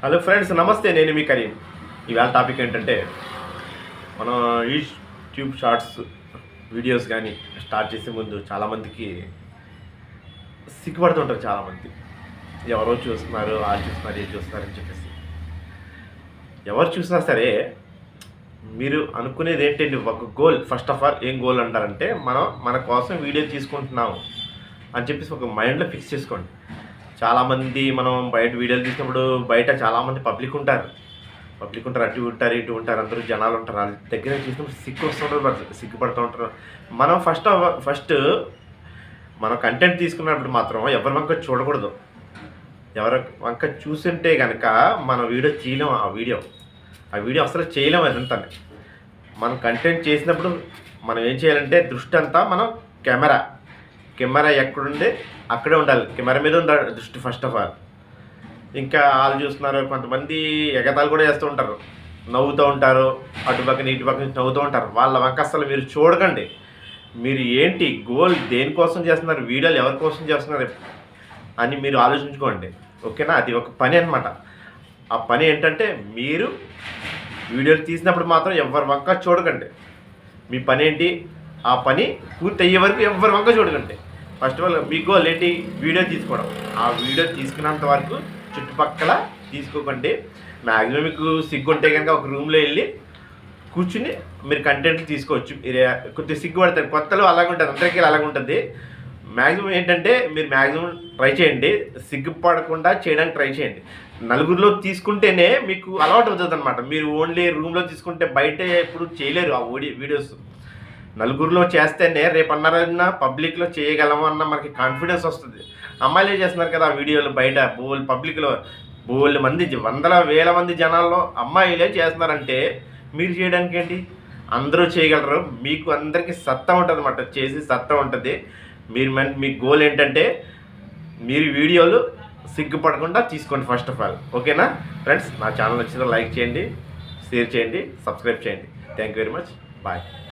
Hello friends నమస్తే నేను మీ కరీం. ఇవాళ టాపిక్ ఏంటంటే మనం యూట్యూబ్ షార్ట్స్ వీడియోస్ కానీ స్టార్ట్ చేసే ముందు చాలామందికి సిగ్గుపడుతుంటారు చాలామంది ఎవరో చూస్తున్నారు వాళ్ళు చూస్తున్నారు ఏం చూస్తున్నారు అని చెప్పేసి. ఎవరు చూసినా సరే మీరు అనుకునేది ఏంటండి? ఒక గోల్ ఫస్ట్ ఆఫ్ ఆల్ ఏం గోల్ అంటారంటే మనం మన కోసం వీడియో తీసుకుంటున్నాం అని చెప్పేసి ఒక మైండ్లో ఫిక్స్ చేసుకోండి. చాలామంది మనం బయట వీడియోలు తీసినప్పుడు బయట చాలామంది పబ్లిక్ ఉంటారు. పబ్లిక్ ఉంటారు అటు ఉంటారు ఇటు ఉంటారు అందరూ జనాలు ఉంటారు. వాళ్ళ దగ్గర చూసినప్పుడు సిగ్గు వస్తుంటారు సిగ్గుపడుతూ ఉంటారు. మనం ఫస్ట్ ఫస్ట్ మనం కంటెంట్ తీసుకున్నప్పుడు మాత్రం ఎవరి వంక చూడకూడదు. ఎవరి వంక చూస్తుంటే కనుక మన వీడియో చేయలేం ఆ వీడియో. ఆ వీడియో అసలు చేయలేం అదంతా మనం కంటెంట్ చేసినప్పుడు మనం ఏం చేయాలంటే దృష్టి అంతా మనం కెమెరా. కెమెరా ఎక్కడుండే అక్కడే ఉండాలి. కెమెరా మీద ఉండాలి దృష్టి ఫస్ట్ ఆఫ్ ఆల్ ఇంకా వాళ్ళు చూస్తున్నారు కొంతమంది ఎగతాలు కూడా చేస్తూ ఉంటారు. నవ్వుతూ ఉంటారు అటు పక్కన ఇటు పక్కన నవ్వుతూ ఉంటారు. వాళ్ళ వంక అసలు మీరు చూడకండి. మీరు ఏంటి గోల్ దేనికోసం చేస్తున్నారు వీడియోలు ఎవరి కోసం చేస్తున్నారు అని మీరు ఆలోచించుకోండి. ఓకేనా? అది ఒక పని అనమాట ఆ పని ఏంటంటే మీరు వీడియోలు తీసినప్పుడు మాత్రం ఎవరి వంక చూడకండి. మీ పని ఏంటి? ఆ పని పూర్తి అయ్యే వరకు ఎవరి వంక చూడకండి. ఫస్ట్ ఆఫ్ ఆల్ మీకు లేటి వీడియో తీసుకోవడం. ఆ వీడియో తీసుకున్నంత వరకు చుట్టుపక్కల తీసుకోకండి. మ్యాక్సిమం మీకు సిగ్గు ఉంటే కనుక ఒక రూమ్లో వెళ్ళి కూర్చుని మీరు కంటెంట్ తీసుకోవచ్చు. కొద్దిగా సిగ్గుపడతారు. కొత్తలో అలాగ ఉంటుంది అందరికీ అలాగ ఉంటుంది మ్యాక్సిమం ఏంటంటే మీరు మ్యాక్సిమం ట్రై చేయండి. సిగ్గుపడకుండా చేయడానికి ట్రై చేయండి. నలుగురిలో తీసుకుంటేనే మీకు అలవాటు అవుతుంది అనమాట మీరు ఓన్లీ రూమ్లో తీసుకుంటే బయట ఎప్పుడు చేయలేరు ఆ ఓడి వీడియోస్. నలుగురిలో చేస్తేనే రేపన్నారన్న పబ్లిక్లో చేయగలము అన్న మనకి కాన్ఫిడెన్స్ వస్తుంది. అమ్మాయిలే చేస్తున్నారు కదా వీడియోలు బయట బోల్ పబ్లిక్లో బోల్ మంది వందల వేల మంది జనాల్లో అమ్మాయిలే చేస్తున్నారంటే మీరు చేయడానికి ఏంటి? అందరూ చేయగలరు. మీకు అందరికీ సత్తా ఉంటుంది అన్నమాట. చేసి సత్తా ఉంటుంది. మీరు మీ గోల్ ఏంటంటే మీరు వీడియోలు సిగ్గుపడకుండా తీసుకోండి ఫస్ట్ ఆఫ్ ఆల్ ఓకేనా? ఫ్రెండ్స్ నా ఛానల్ వచ్చిందో లైక్ చేయండి షేర్ చేయండి సబ్స్క్రైబ్ చేయండి. Thank you very much bye